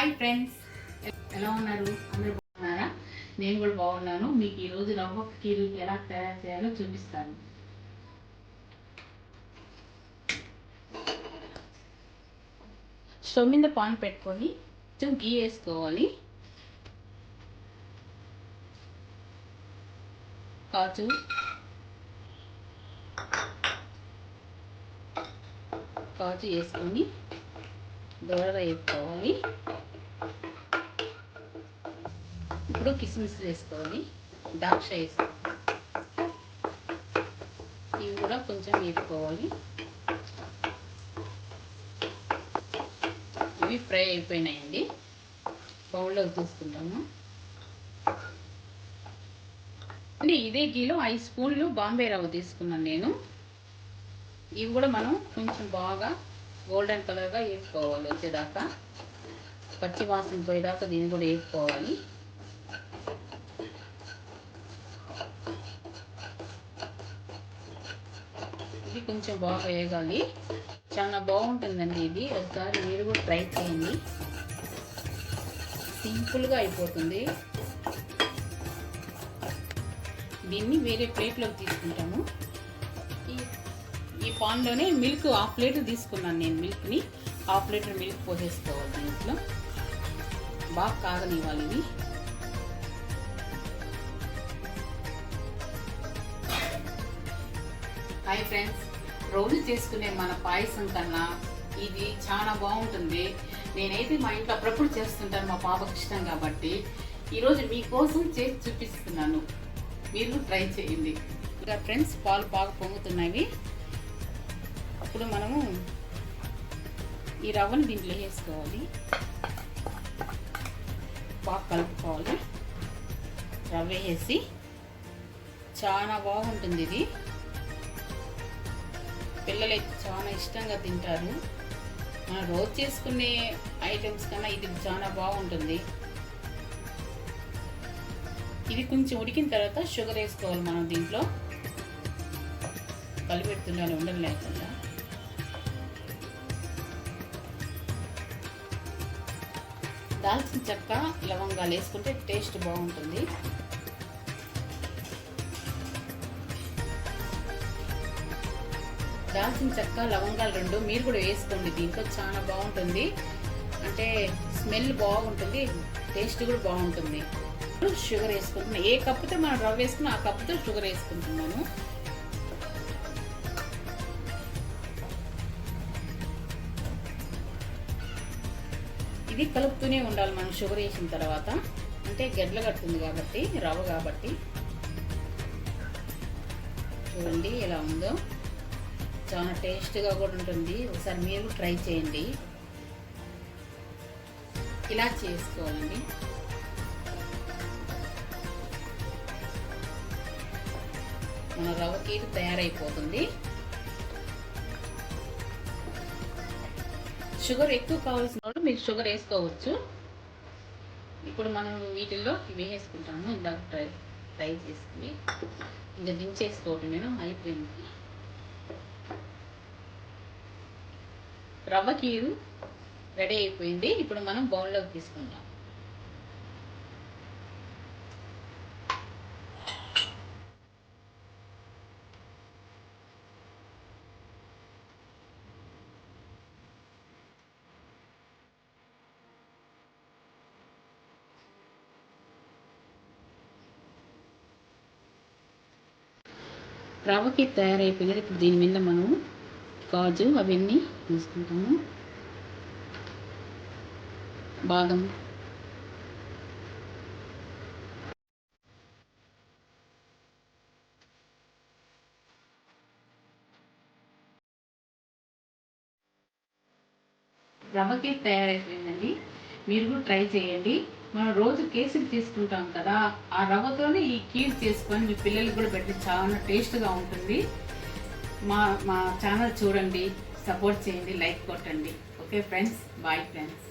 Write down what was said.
Hi friends ఎలా ఉన్నారు? అందరు బాగున్నారా? నేను కూడా బాగున్నాను. మీకు ఈరోజు రవ్వ కీరు ఎలా తయారు చేయాలో చూపిస్తాను. స్టవ్ మీద పాన్ పెట్టుకొని కొంచెం గీ వేసుకోవాలి. కాజు. కాజు వేసుకొని దూరగా వేసుకోవాలి. ఇప్పుడు కిస్మిస్ వేసుకోవాలి ద్రాక్ష వేసుకోవాలి ఇవి కూడా కొంచెం వేసుకోవాలి ఇవి ఫ్రై అయిపోయినాయండి బౌల్లోకి తీసుకుంటాము అండి ఇదే గీలో ఐదు స్పూన్లు బాంబే రవ్వ తీసుకున్నాను నేను ఇవి కూడా మనం కొంచెం బాగా గోల్డెన్ కలర్గా వేసుకోవాలి వచ్చేదాకా పచ్చి వాసన పోయేదాకా దీన్ని కూడా వేసుకోవాలి ఇది కొంచెం బాగా వేగాలి. చాలా బాగుంటుందండి ఇది. ఒకసారి మీరు కూడా ట్రై చేయండి. సింపుల్గా అయిపోతుంది. దీన్ని వేరే ప్లేట్లోకి తీసుకుంటాము. ఈ ఈ పాన్లోనే మిల్క్ హాఫ్ ప్లేట్ తీసుకున్నాను నేను మిల్క్ని. హాఫ్ లీటర్ మిల్క్ పోసేసుకోవాలి దీంట్లో. బాగా కాగనివ్వాలి ఇవి హాయ్ ఫ్రెండ్స్ రోజు చేసుకునే మన పాయసం కన్నా ఇది చాలా బాగుంటుంది. నేనైతే మా ఇంట్లో అప్పుడప్పుడు చేస్తుంటాను మా పాపకి ఇష్టం కాబట్టి ఈరోజు మీకోసం చేసి చూపిస్తున్నాను. మీరు ట్రై చేయండి. ఇంకా ఫ్రెండ్స్ పాలు బాగా పొంగుతున్నవి అప్పుడు మనము ఈ రవ్వని దీంట్లో వేసుకోవాలి. బాగా కలుపుకోవాలి. రవ్వ వేసి చాలా బాగుంటుంది ఇది. పిల్లలు చాలా ఇష్టంగా తింటారు. మనం రోజు చేసుకునే ఐటమ్స్ కన్నా ఇది చాలా బాగుంటుంది. ఇది కొంచెం ఉడికిన తర్వాత షుగర్ వేసుకోవాలి మనం దీంట్లో. కలిపెడుతున్నాను ఉండడం లేకుండా. దాల్చిన చెక్క లవంగాలు వేసుకుంటే టేస్ట్ బాగుంటుంది. దాల్చిన చెక్క లవంగాలు రెండు మీరు కూడా వేసుకోండి. దీంట్లో చాలా బాగుంటుంది. అంటే స్మెల్ బాగుంటుంది టేస్ట్ కూడా బాగుంటుంది. షుగర్ వేసుకుంటున్నాను ఏ కప్పుతో మనం రవ్వ వేసుకున్నా ఆ కప్పుతో షుగర్ వేసుకుంటున్నాను. ఇది కలుపుతూనే ఉండాలి మనం షుగర్ వేసిన తర్వాత. అంటే గడ్డల కడుతుంది కాబట్టి రవ్వ కాబట్టి. చూడండి ఎలా ఉందో. చాలా టేస్ట్గా కూడా ఉంటుంది. ఒకసారి మీరు ట్రై చేయండి. ఇలా చేసుకోవాలండి. మన రవ్వ కీరు తయారైపోతుంది. షుగర్ ఎక్కువ కావాల్సిన వాళ్ళు మీరు షుగర్ వేసుకోవచ్చు. ఇప్పుడు మనం వీటిల్లో ఇవి వేసుకుంటాము. ఇందాక ట్రై ట్రై చేసుకుని ఇంకా దించేసుకోవటం నేను అయిపోయింది రవ్వ కీరు రెడీ అయిపోయింది. ఇప్పుడు మనం బౌల్లోకి తీసుకుందాం. రవ్వకి తయారైపోయింది. ఇప్పుడు దీని మీద మనం కాజు అవన్నీ తీసుకుంటాము. బాదం రవ్వ కేక్ తయారైపోయిందండి. మీరు కూడా ట్రై చేయండి. మనం రోజు కేసులు తీసుకుంటాం కదా ఆ రవ్వతోనే ఈ కీర్ చేసుకొని మీ పిల్లలకు కూడా పెట్టి చాలా టేస్ట్గా ఉంటుంది. మా మా ఛానల్ చూడండి సపోర్ట్ చేయండి లైక్ కొట్టండి. Okay friends bye friends